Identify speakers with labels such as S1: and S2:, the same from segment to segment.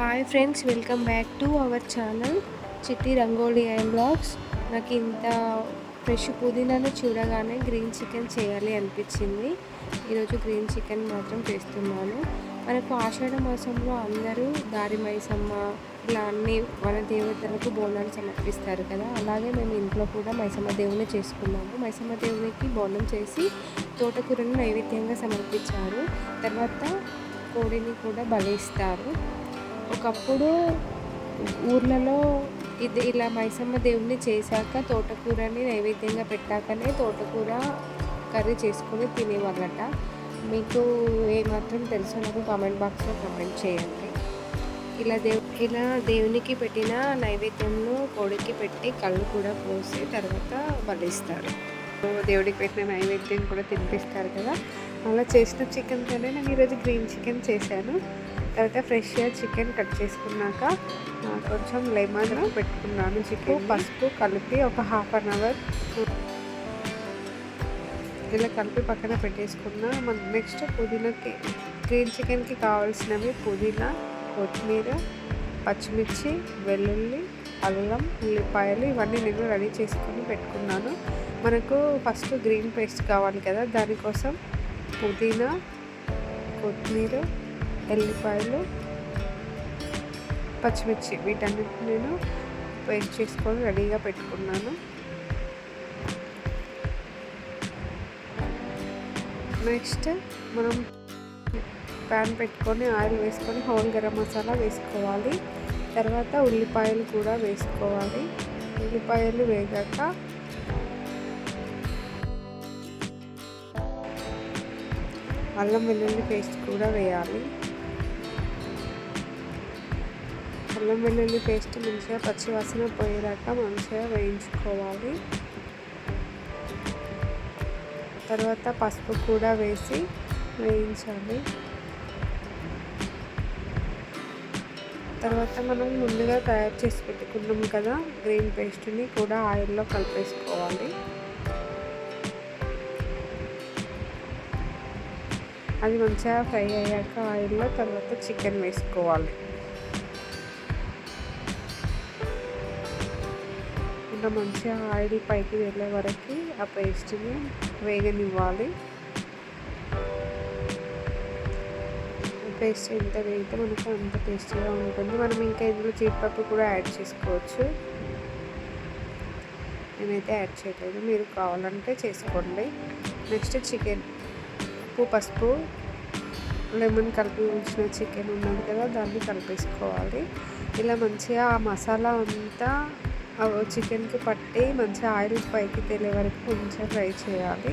S1: Hi friends welcome back to our channel Chitti Rangoli and blogs నాకు ఇంత fresh పుదీనాను చూడగానే green chicken చేయాలి అనిపించింది. ఈరోజు గ్రీన్ చికెన్ మాత్రం చేస్తున్నాను. మనకు ఆషాఢ మాసంలో అందరూ దారి మైసమ్మ ఇలా అన్ని మన దేవతలకు బోనాలు సమర్పిస్తారు కదా. అలాగే మేము ఇంట్లో కూడా మైసమ్మ దేవుని చేసుకున్నాము. మైసమ్మ దేవునికి బోనం చేసి తోటకూరను నైవేద్యంగా సమర్పించారు. తర్వాత కోడిని కూడా బలిస్తారు ఒకప్పుడు ఊర్లలో ఇది ఇలా మైసమ్మ దేవుని చేశాక తోటకూరని నైవేద్యంగా పెట్టాకనే తోటకూర కర్రీ చేసుకుని తినేవాళ్ళట. మీకు ఏమాత్రం తెలుసో నాకు కామెంట్ బాక్స్లో కామెంట్ చేయండి. ఇలా దేవు ఇలా దేవునికి పెట్టిన నైవేద్యంలో కోడికి పెట్టి కళ్ళు కూడా పోసి తర్వాత బలిస్తారు దేవుడికి పెట్టిన నైవేద్యం కూడా తినిపిస్తారు కదా. అలా చేసిన చికెన్తోనే నేను ఈరోజు గ్రీన్ చికెన్ చేశాను. తర్వాత ఫ్రెష్గా చికెన్ కట్ చేసుకున్నాక కొంచెం లెమన్ పెట్టుకున్నాను చికెన్ పసుపు కలిపి ఒక హాఫ్ అన్ అవర్ ఇలా కలిపి పక్కన పెట్టేసుకున్నా మన నెక్స్ట్ పుదీనాకి గ్రీన్ చికెన్కి కావాల్సినవి పుదీనా కొత్తిమీర పచ్చిమిర్చి వెల్లుల్లి అల్లం ఉల్లిపాయలు ఇవన్నీ నేను రెడీ చేసుకొని పెట్టుకున్నాను. మనకు ఫస్ట్ గ్రీన్ పేస్ట్ కావాలి కదా దానికోసం పుదీనా కొత్తిమీర ఎల్లిపాయలు పచ్చిమిర్చి వీటన్నిటిని నేను పేస్ట్ చేసుకొని రెడీగా పెట్టుకున్నాను. నెక్స్ట్ మనం ప్యాన్ పెట్టుకొని ఆయిల్ వేసుకొని హోల్ గరం మసాలా వేసుకోవాలి. తర్వాత ఉల్లిపాయలు కూడా వేసుకోవాలి. ఉల్లిపాయలు వేగాక అల్లం వెల్లుల్లి పేస్ట్ కూడా వేయాలి. అల్లం వెల్లుల్లి పేస్ట్ మంచిగా పచ్చివాసన పోయేదాకా మంచిగా వేయించుకోవాలి. తర్వాత పసుపు కూడా వేసి వేయించాలి. తర్వాత మనం ముందుగా తయారు చేసి పెట్టుకున్నాం కదా గ్రీన్ పేస్ట్ని కూడా ఆయిల్లో కలిపేసుకోవాలి. అది మంచిగా ఫ్రై అయ్యాక ఆయిల్లో తర్వాత చికెన్ వేసుకోవాలి. ఇంకా మంచిగా ఆయిల్ పైకి వెళ్ళే వరకు ఆ పేస్ట్ని వేగనివ్వాలి. పేస్ట్ ఎంత వేగితే మనకు అంత టేస్టీగా ఉంటుంది. మనం ఇంకా ఇందులో జీడిపప్పు కూడా యాడ్ చేసుకోవచ్చు. నేనైతే యాడ్ చేయలేదు. మీరు కావాలంటే చేసుకోండి. Next chicken. ఉప్పు పసుపు లెమన్ కలిపి ఉంచిన చికెన్ ఉన్నది కదా దాన్ని కలిపేసుకోవాలి. ఇలా మంచిగా ఆ మసాలా అంతా చికెన్కి పట్టి మంచిగా ఆయిల్ పైకి తేలే వరకు మంచిగా ఫ్రై చేయాలి.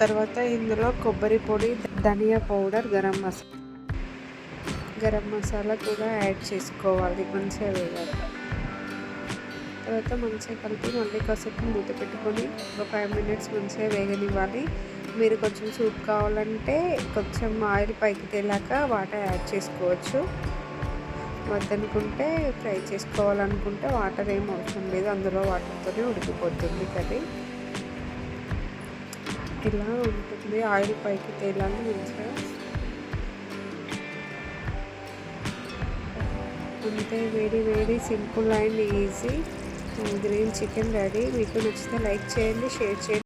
S1: తర్వాత ఇందులో కొబ్బరి పొడి ధనియా పౌడర్ గరం మసాలా గరం మసాలా కూడా యాడ్ చేసుకోవాలి మంచిగా వేయాలి తర్వాత మంచిగా కలిపి మళ్ళీ కాసేపు మూత పెట్టుకొని ఒక ఫైవ్ మినిట్స్ మంచిగా వేగనివ్వాలి. మీరు కొంచెం సూప్ కావాలంటే కొంచెం ఆయిల్ పైకి తేలాక వాటర్ యాడ్ చేసుకోవచ్చు. వద్దనుకుంటే ఫ్రై చేసుకోవాలనుకుంటే వాటర్ ఏం అవసరం లేదు. అందులో వాటర్తోనే ఉడికిపోతుంది కర్రీ. ఇలా ఉంటుంది. ఆయిల్ పైకి తేలాలి మంచిగా అంతే వేడి వేడి simple and easy. Green chicken ready. మీకు నచ్చితే లైక్ చేయండి షేర్ చేయండి.